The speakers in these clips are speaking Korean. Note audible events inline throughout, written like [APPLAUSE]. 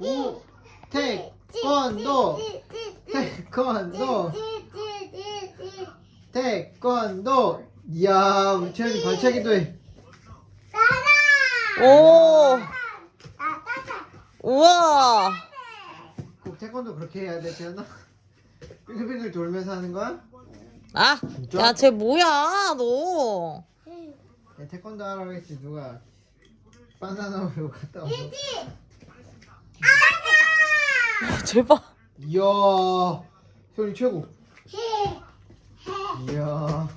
우 태권도 태권도 태권도 이야 우리 채연이 발차기도 해 오, 우와. 꼭 태권도 그렇게 해야 돼 채연아 빙글빙글 돌면서 하는 거야? 아, 야, 쟤 뭐야, 너. 야, 태권도 하라고 했지 누가 바나나 우유 갔다 와서 제발. 이야 채연이 최고. 이야.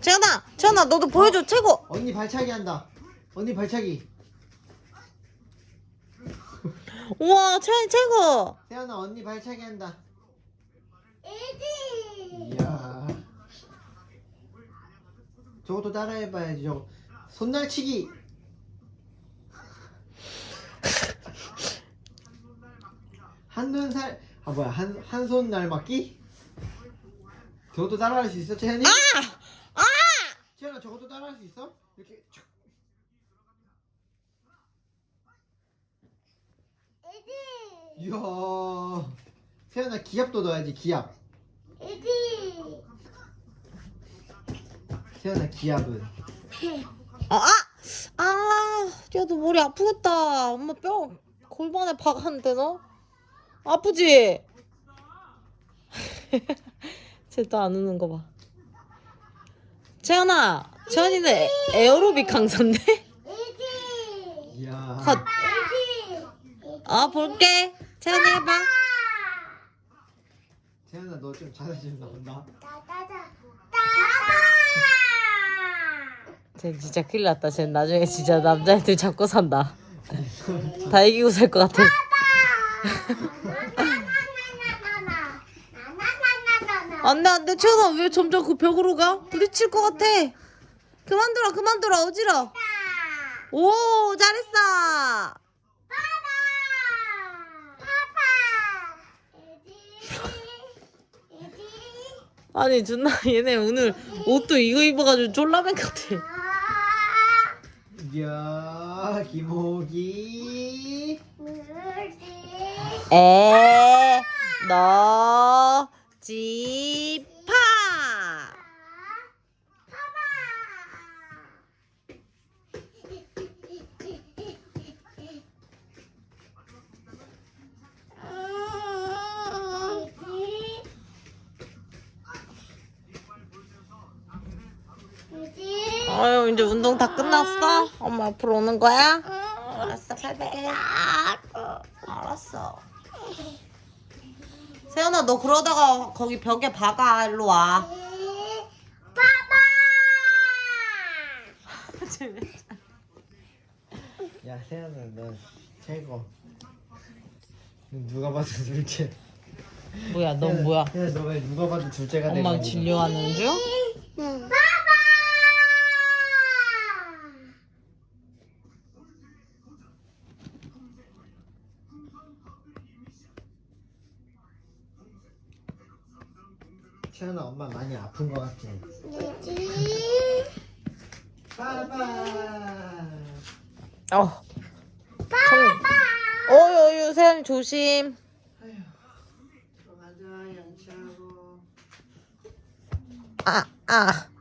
채연아, 채연아, 너도 보여줘, 최고. 언니 발차기 한다. 언니 발차기. 우와, 채연이 최고. 태연아 언니 발차기 한다. 이야. 저것도 따라해봐야지 저거. 손날치기 한눈 살, 아 뭐야 한 한 손 날맞기? 저것도 따라할 수 있어 채연이? 아! 채연아 저것도 따라할 수 있어? 이렇게 촥. 이야 채연아 기압도 넣어야지 기압 채연아 기압은 아, 아! 아, 야, 너 머리 아프겠다. 엄마 뼈 골반에 박았는데, 너? 아프지? [LAUGHS] 쟤또안 우는 거 봐. 채연아, 채연이는 에- 에어로빅 강사인데? 이야 컷. 아, 볼게. 채연이 해봐. 채연아 너 좀 잘해준다 온다 쟤 진짜 큰일 났다. 쟤 나중에 진짜 남자애들 잡고 산다. 다 이기고 살 것 같아. 안 돼, 안 돼. 채연아, 왜 점점 그 벽으로 가? 부딪힐 것 같아. 그만둬라, 그만둬라. 어지러. 오, 잘했어. 아니, 준나, 얘네 오늘 옷도 이거 입어가지고 쫄라맨 같아. 이야 김호기 에, 너, 지, 파. 아유, 이제 운동 다 끝났어? 엄마 앞으로 오는 거야? 알았어, 팔베개. 알았어. 세연아, 너 그러다가 거기 벽에 박아. 일로 와. [LAUGHS] 야 세연아 너 최고 누가 봐도 둘째 뭐야, 너 뭐야? 세연아 너왜 누가 봐도 둘째가 되는 엄마 거야 진료하는 중? 세연아 엄마 많이 아픈 거 같지? 빠바 어. 정... 어유, 어유, 세연이 조심. 아, 아.